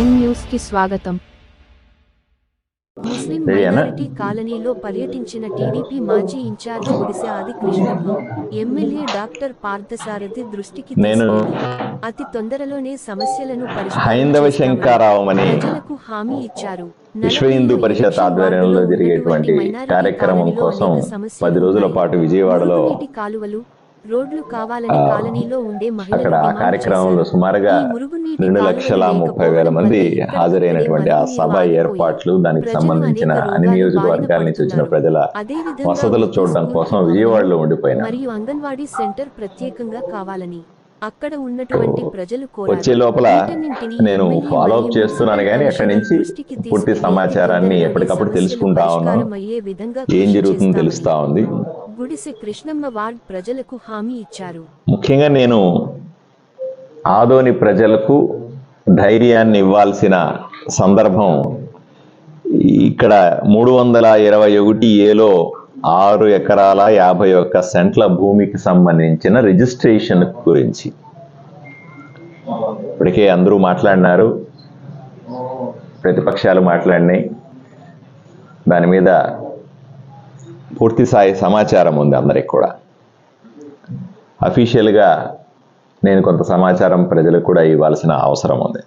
Prime న్యూస్కి స్వాగతం ముస్లిం? Minority కాలనీలో పర్యటించిన టీడీపీ మాజీ ఇన్ఛార్జ్ గుడిసె ఆది కృష్ణమ్మ ఎమ్మెల్యే డాక్టర్ పార్థసారథి దృష్టికి నేను అతి తొందరలోనే సమస్యలను పరిష్కారం హైందవ చేస్తామని శంకారావం అని ప్రజలకు హామీ ఇచ్చారు విశ్వ హిందూ పరిషత్ ఆధ్వర్యంలో జరిగేటువంటి కార్యక్రమం కోసం పది రోజుల పాటు విజయవాడలో కాలువలు రోడ్లు కావాలని కాలనీలో ఉండే అక్కడ ఆ కార్యక్రమంలో. సుమారుగా రెండు లక్షల ముప్పై వేల మంది హాజరైనటువంటి ఆ సభ ఏర్పాట్లు దానికి సంబంధించిన అన్ని రోగాల నియోజకవర్గాల నుంచి వచ్చిన. ప్రజల వసతులు చూడడం కోసం విజయవాడలో ఉండిపోయినారు మరియు అంగన్వాడీ సెంటర్ ప్రత్యేకంగా కావాలని అక్కడ ఉన్నటువంటి ప్రజలు. వచ్చే లోపల నేను ఫాలో అప్ చేస్తున్నాను కానీ అక్కడి నుంచి పూర్తి సమాచారాన్ని ఎప్పటికప్పుడు తెలుసుకుంటా ఉన్నాను. ఏం జరుగుతుందో తెలుస్తా ఉంది. గుడిసె కృష్ణమ్మ వార్డ్ ప్రజలకు హామీ ఇచ్చారు. ముఖ్యంగా నేను ఆదోని ప్రజలకు ధైర్యాన్ని ఇవ్వాల్సిన సందర్భం ఇక్కడ మూడు వందల ఇరవై ఒకటి ఏలో ఆరు ఎకరాల యాభై ఒక్క సెంట్ల భూమికి సంబంధించిన రిజిస్ట్రేషన్ గురించి. ఇప్పటికే అందరూ మాట్లాడినారు. ప్రతిపక్షాలు మాట్లాడినాయి. దాని మీద పూర్తి స్థాయి సమాచారం ఉంది అందరికి కూడా. అఫీషియల్గా నేను కొంత సమాచారం ప్రజలకు కూడా ఇవ్వాల్సిన అవసరం ఉంది.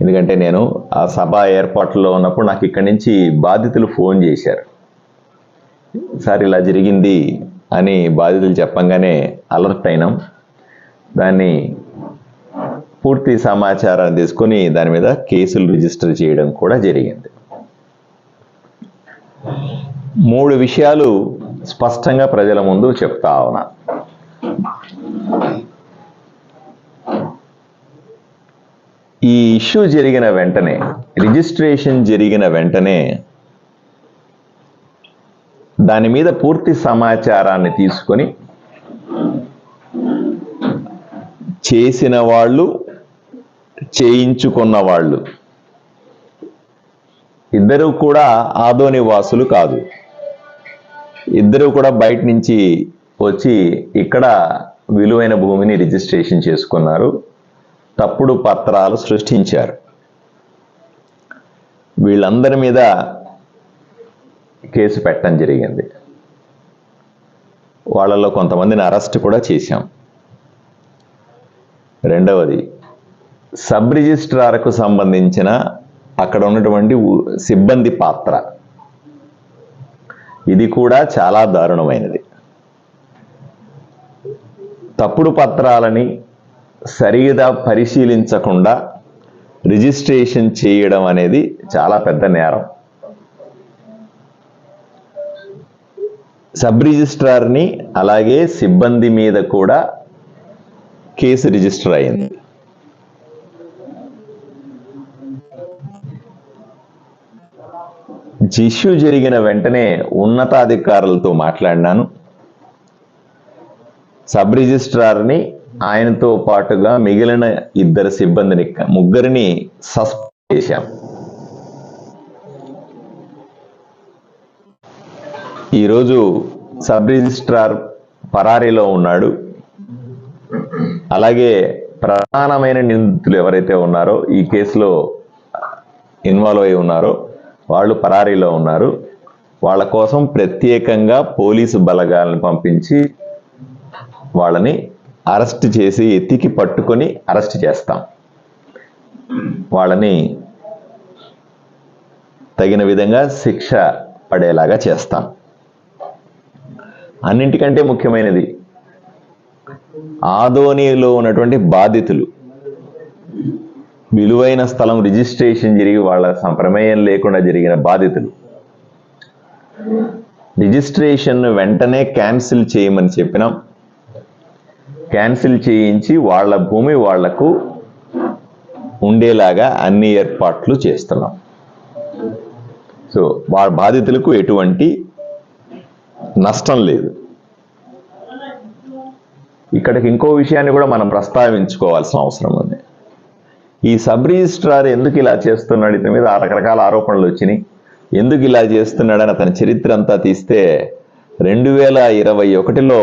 ఎందుకంటే నేను ఆ సభ ఏర్పాట్లో ఉన్నప్పుడు నాకు ఇక్కడి నుంచి బాధితులు ఫోన్ చేశారు. సార్ ఇలా జరిగింది అని బాధితులు చెప్పంగానే అలర్ట్ అయినాం. దాన్ని పూర్తి సమాచారాన్ని తీసుకొని దాని మీద కేసులు రిజిస్టర్ చేయడం కూడా జరిగింది. మూడు విషయాలు స్పష్టంగా ప్రజల ముందు చెప్తా ఉన్నా. ఈ ఇష్యూ జరిగిన వెంటనే రిజిస్ట్రేషన్ జరిగిన వెంటనే దాని మీద పూర్తి సమాచారాన్ని తీసుకొని చేసిన వాళ్ళు చేయించుకున్న వాళ్ళు. ఇద్దరు కూడా ఆదోని వాసులు కాదు. ఇద్దరూ కూడా బయట నుంచి వచ్చి ఇక్కడ విలువైన భూమిని రిజిస్ట్రేషన్ చేసుకున్నారు. తప్పుడు పత్రాలు సృష్టించారు. వీళ్ళందరి మీద కేసు పెట్టడం జరిగింది. వాళ్ళలో కొంతమందిని అరెస్ట్ కూడా చేశాం. రెండవది సబ్ రిజిస్ట్రార్కు సంబంధించిన అక్కడ ఉన్నటువంటి సిబ్బంది పాత్ర. ఇది కూడా చాలా దారుణమైనది. తప్పుడు పత్రాలని సరిగా పరిశీలించకుండా రిజిస్ట్రేషన్ చేయడం అనేది చాలా పెద్ద నేరం. సబ్ రిజిస్ట్రార్ని అలాగే సిబ్బంది మీద కూడా కేసు రిజిస్టర్ అయింది. ఇష్యూ జరిగిన వెంటనే ఉన్నతాధికారులతో మాట్లాడినాను. సబ్ రిజిస్ట్రార్ని ఆయనతో పాటుగా మిగిలిన ఇద్దరు సిబ్బందిని ముగ్గురిని సస్పెండ్ చేశాం. ఈరోజు సబ్ రిజిస్ట్రార్ పరారీలో ఉన్నాడు. అలాగే ప్రధానమైన నిందితులు ఎవరైతే ఉన్నారో ఈ కేసులో ఇన్వాల్వ్ అయి ఉన్నారో వాళ్ళు పరారీలో ఉన్నారు. వాళ్ళ కోసం ప్రత్యేకంగా పోలీసు బలగాలను పంపించి వాళ్ళని అరెస్ట్ చేసి ఎత్తికి పట్టుకొని అరెస్ట్ చేస్తాం. వాళ్ళని తగిన విధంగా శిక్ష పడేలాగా చేస్తాం. అన్నింటికంటే ముఖ్యమైనది ఆదోనిలో ఉన్నటువంటి బాధితులు. విలువైన స్థలం రిజిస్ట్రేషన్ జరిగి వాళ్ళ సంప్రమేయం లేకుండా జరిగిన బాధితులు. రిజిస్ట్రేషన్ వెంటనే క్యాన్సిల్ చేయమని చెప్పినాం. క్యాన్సిల్ చేయించి వాళ్ళ భూమి వాళ్ళకు ఉండేలాగా అన్ని ఏర్పాట్లు చేస్తున్నాం. సో వాళ్ళ బాధితులకు ఎటువంటి నష్టం లేదు. ఇక్కడికి ఇంకో విషయాన్ని కూడా మనం ప్రస్తావించుకోవాల్సిన అవసరం ఉంది. ఈ సబ్ రిజిస్ట్రార్ ఎందుకు ఇలా చేస్తున్నాడు? ఇతని మీద రకరకాల ఆరోపణలు వచ్చినాయి. ఎందుకు ఇలా చేస్తున్నాడని అతని చరిత్ర అంతా తీస్తే రెండు వేల ఇరవై ఒకటిలో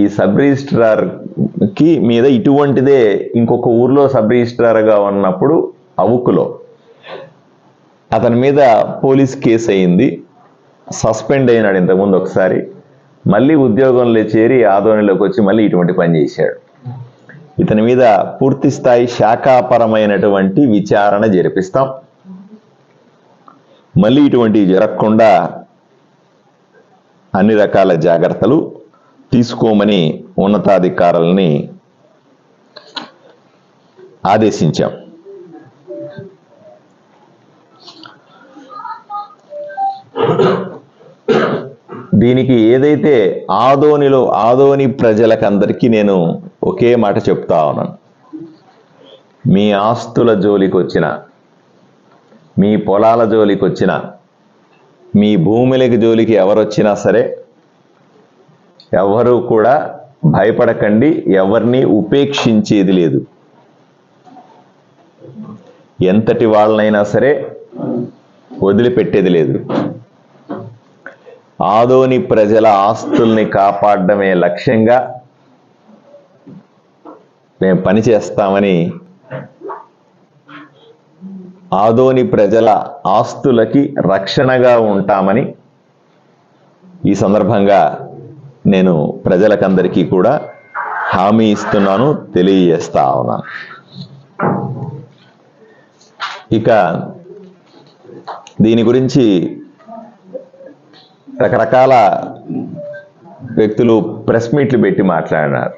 ఈ సబ్ రిజిస్ట్రార్కి మీద ఇటువంటిదే ఇంకొక ఊర్లో సబ్ రిజిస్ట్రార్గా ఉన్నప్పుడు అవుకులో అతని మీద పోలీస్ కేసు అయింది. సస్పెండ్ అయినాడు ఇంతకుముందు ఒకసారి. మళ్ళీ ఉద్యోగంలో చేరి ఆదోనిలోకి వచ్చి మళ్ళీ ఇటువంటి పని చేశాడు. ఇతని మీద పూర్తి స్థాయి శాఖాపరమైనటువంటి విచారణ జరిపిస్తాం. మళ్ళీ ఇటువంటివి జరగకుండా అన్ని రకాల జాగ్రత్తలు తీసుకోమని ఉన్నతాధికారులని ఆదేశించాం. దీనికి ఏదైతే ఆదోనిలో ఆదోని ప్రజలకందరికీ నేను ఒకే మాట చెప్తా ఉన్నాను. మీ ఆస్తుల జోలికి వచ్చిన మీ పొలాల జోలికి వచ్చిన మీ భూములకి జోలికి ఎవరొచ్చినా సరే ఎవరు కూడా భయపడకండి ఎవరిని ఉపేక్షించేది లేదు. ఎంతటి వాళ్ళనైనా సరే వదిలిపెట్టేది లేదు. ఆదోని ప్రజల ఆస్తుల్ని కాపాడడమే లక్ష్యంగా మేము పని చేస్తామని ఆదోని ప్రజల ఆస్తులకి రక్షణగా ఉంటామని ఈ సందర్భంగా నేను ప్రజలకందరికీ కూడా హామీ ఇస్తున్నాను తెలియజేస్తా ఉన్నాను ఇక దీని గురించి రకరకాల వ్యక్తులు ప్రెస్ మీట్లు పెట్టి మాట్లాడినారు.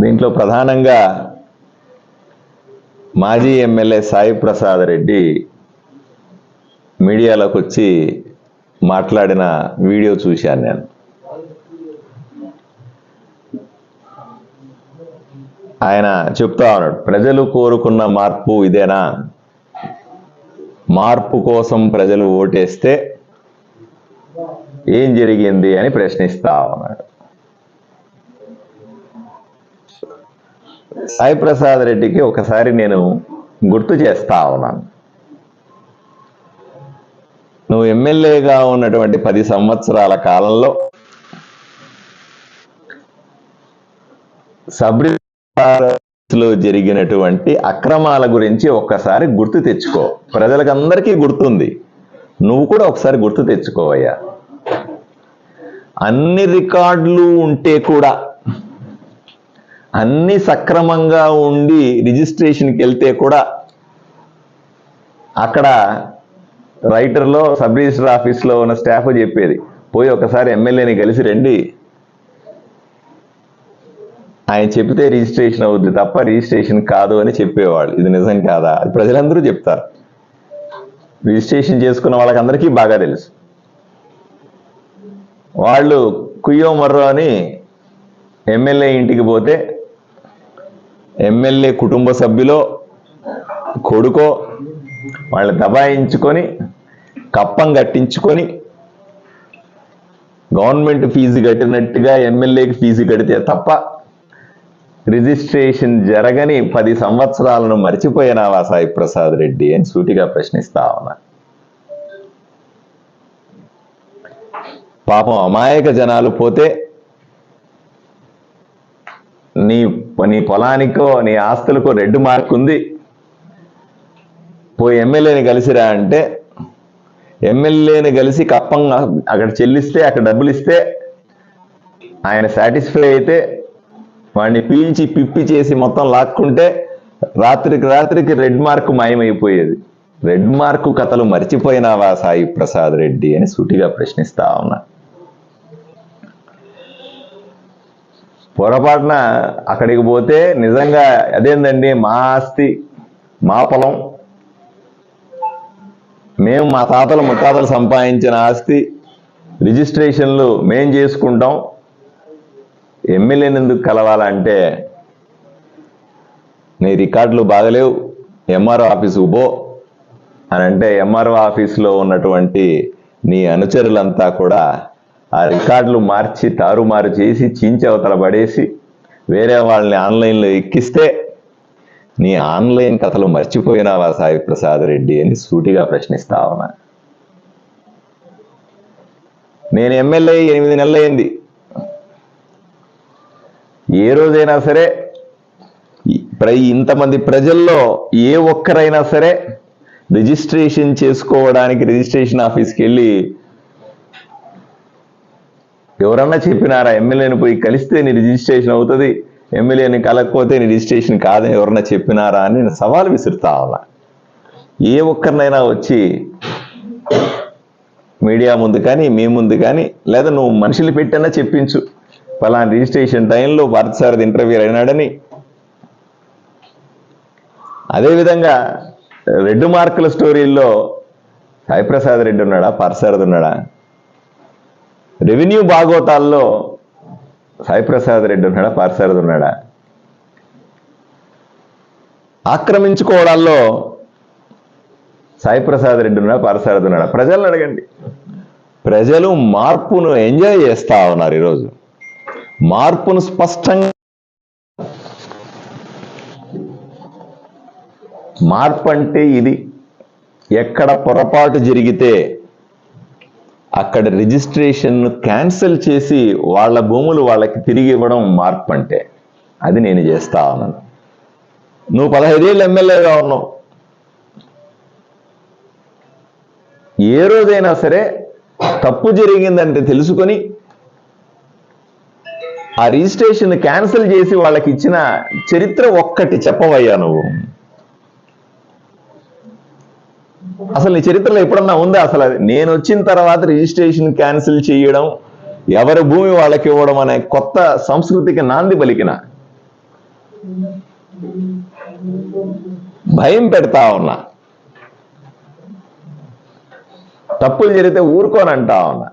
దీంట్లో ప్రధానంగా మాజీ ఎమ్మెల్యే సాయి ప్రసాద్ రెడ్డి మీడియాలోకి వచ్చి మాట్లాడిన వీడియో చూశాను నేను. ఆయన చెప్తా ఉన్నాడు ప్రజలు కోరుకున్న మార్పు ఇదేనా? మార్పు కోసం ప్రజలు ఓటేస్తే ఏం జరిగింది అని ప్రశ్నిస్తా ఉన్నాడు. సాయి ప్రసాద్ రెడ్డికి ఒకసారి నేను గుర్తు చేస్తా ఉన్నాను. నువ్వు ఎమ్మెల్యేగా ఉన్నటువంటి పది సంవత్సరాల కాలంలో సబ్రిలో జరిగినటువంటి అక్రమాల గురించి ఒక్కసారి గుర్తు తెచ్చుకో. ప్రజలకందరికీ గుర్తుంది. నువ్వు కూడా ఒకసారి గుర్తు తెచ్చుకోవయ్యా. అన్ని రికార్డులు ఉంటే కూడా అన్ని సక్రమంగా ఉండి రిజిస్ట్రేషన్కి వెళ్తే కూడా అక్కడ రైటర్లో సబ్ రిజిస్టర్ ఆఫీస్లో ఉన్న స్టాఫ్ చెప్పేది పోయి ఒకసారి ఎమ్మెల్యేని కలిసి రండి. ఆయన చెప్తే రిజిస్ట్రేషన్ అవుద్ది తప్ప రిజిస్ట్రేషన్ కాదు అని చెప్పేవాళ్ళు. ఇది నిజం కాదా? అది ప్రజలందరూ చెప్తారు. రిజిస్ట్రేషన్ చేసుకున్న వాళ్ళకందరికీ బాగా తెలుసు. వాళ్ళు కుయ్యో మర్రో అని ఎమ్మెల్యే ఇంటికి పోతే ఎమ్మెల్యే కుటుంబ సభ్యులో కొడుకో వాళ్ళు దబాయించుకొని కప్పం కట్టించుకొని గవర్నమెంట్ ఫీజు కట్టినట్టుగా ఎమ్మెల్యేకి ఫీజు కడితే తప్ప రిజిస్ట్రేషన్ జరగని పది సంవత్సరాలను మర్చిపోయినావా సాయి ప్రసాద్ రెడ్డి అని సూటిగా ప్రశ్నిస్తా ఉన్నా. పాపం అమాయక జనాలు పోతే నీ నీ పొలానికో నీ ఆస్తులకో రెడ్ మార్క్ ఉంది. పోయి ఎమ్మెల్యేని కలిసిరా అంటే ఎమ్మెల్యేని కలిసి కప్పంగా అక్కడ చెల్లిస్తే అక్కడ డబ్బులు ఇస్తే ఆయన సాటిస్ఫై అయితే వాడిని పీల్చి పిప్పి చేసి మొత్తం లాక్కుంటే రాత్రికి రాత్రికి రెడ్ మార్క్ మాయమైపోయేది. రెడ్ మార్కు కథలు మర్చిపోయినావా సాయి ప్రసాద్ రెడ్డి అని సూటిగా ప్రశ్నిస్తా ఉన్నా. పొరపాటున అక్కడికి పోతే నిజంగా అదేందండి? మా ఆస్తి మా పొలం. మేము మా తాతలు ముత్తాతలు సంపాదించిన ఆస్తి రిజిస్ట్రేషన్లు మేం చేసుకుంటాం. ఎమ్మెల్యేని ఎందుకు కలవాలంటే నీ రికార్డులు బాగలేవు ఎంఆర్ఓ ఆఫీసుకు పో అని అంటే ఎంఆర్ఓ ఆఫీసులో ఉన్నటువంటి నీ అనుచరులంతా కూడా ఆ రికార్డులు మార్చి తారుమారు చేసి చించి అవతల పడేసి వేరే వాళ్ళని ఆన్లైన్లో ఎక్కిస్తే నీ ఆన్లైన్ కథలు మర్చిపోయినావా సాయి ప్రసాద్ రెడ్డి అని సూటిగా ప్రశ్నిస్తా ఉన్నా. నేను ఎమ్మెల్యే ఎనిమిది నెలలైంది ఏ రోజైనా సరే ఇంతమంది ప్రజల్లో ఏ ఒక్కరైనా సరే రిజిస్ట్రేషన్ చేసుకోవడానికి రిజిస్ట్రేషన్ ఆఫీస్కి వెళ్ళి ఎవరన్నా చెప్పినారా ఎమ్మెల్యేని పోయి కలిస్తే నీ రిజిస్ట్రేషన్ అవుతుంది ఎమ్మెల్యేని కలకపోతే నీ రిజిస్ట్రేషన్ కాదని ఎవరన్నా చెప్పినారా అని నేను సవాల్ విసురుతా ఉన్నా. ఏ ఒక్కరినైనా వచ్చి మీడియా ముందు కానీ మీ ముందు కానీ లేదా నువ్వు మనుషులు పెట్టినా చెప్పించు. పలానా రిజిస్ట్రేషన్ టైంలో పార్థసారథి ఇంటర్వ్యూ అయినాడని. అదేవిధంగా రెడ్డు మార్కుల స్టోరీల్లో సాయిప్రసాద్ రెడ్డి ఉన్నాడా పరసారథి ఉన్నాడా? రెవెన్యూ బాగోతాల్లో సాయిప్రసాద్ రెడ్డి ఉన్నాడా? పార్సారథి ఉన్నాడా? ఆక్రమించుకోవడాల్లో సాయిప్రసాద్ రెడ్డి ఉన్నాడా? పార్సారథి ఉన్నాడా? ప్రజలను అడగండి. ప్రజలు మార్పును ఎంజాయ్ చేస్తా ఉన్నారు ఈరోజు. మార్పును స్పష్టంగా మార్పు అంటే ఇది. ఎక్కడ పొరపాటు జరిగితే అక్కడ రిజిస్ట్రేషన్ క్యాన్సిల్ చేసి వాళ్ళ భూములు వాళ్ళకి తిరిగి ఇవ్వడం మార్పు అంటే అది నేను చేస్తా ఉన్నాను. నువ్వు పదహైదేళ్ళు ఎమ్మెల్యేగా ఉన్నావు. ఏ రోజైనా సరే తప్పు జరిగిందంటే తెలుసుకొని ఆ రిజిస్ట్రేషన్ క్యాన్సిల్ చేసి వాళ్ళకి ఇచ్చిన చరిత్ర ఒక్కటి చెప్పవయ్యా నువ్వు. అసలు నీ చరిత్రలో ఎప్పుడన్నా ఉందా? అసలు అది నేను వచ్చిన తర్వాత రిజిస్ట్రేషన్ క్యాన్సిల్ చేయడం ఎవరి భూమి వాళ్ళకి ఇవ్వడం అనే కొత్త సంస్కృతికి నాంది పలికిన. భయం పెడతా ఉన్నా. తప్పులు జరిగితే ఊరుకోనంటా ఉన్నా.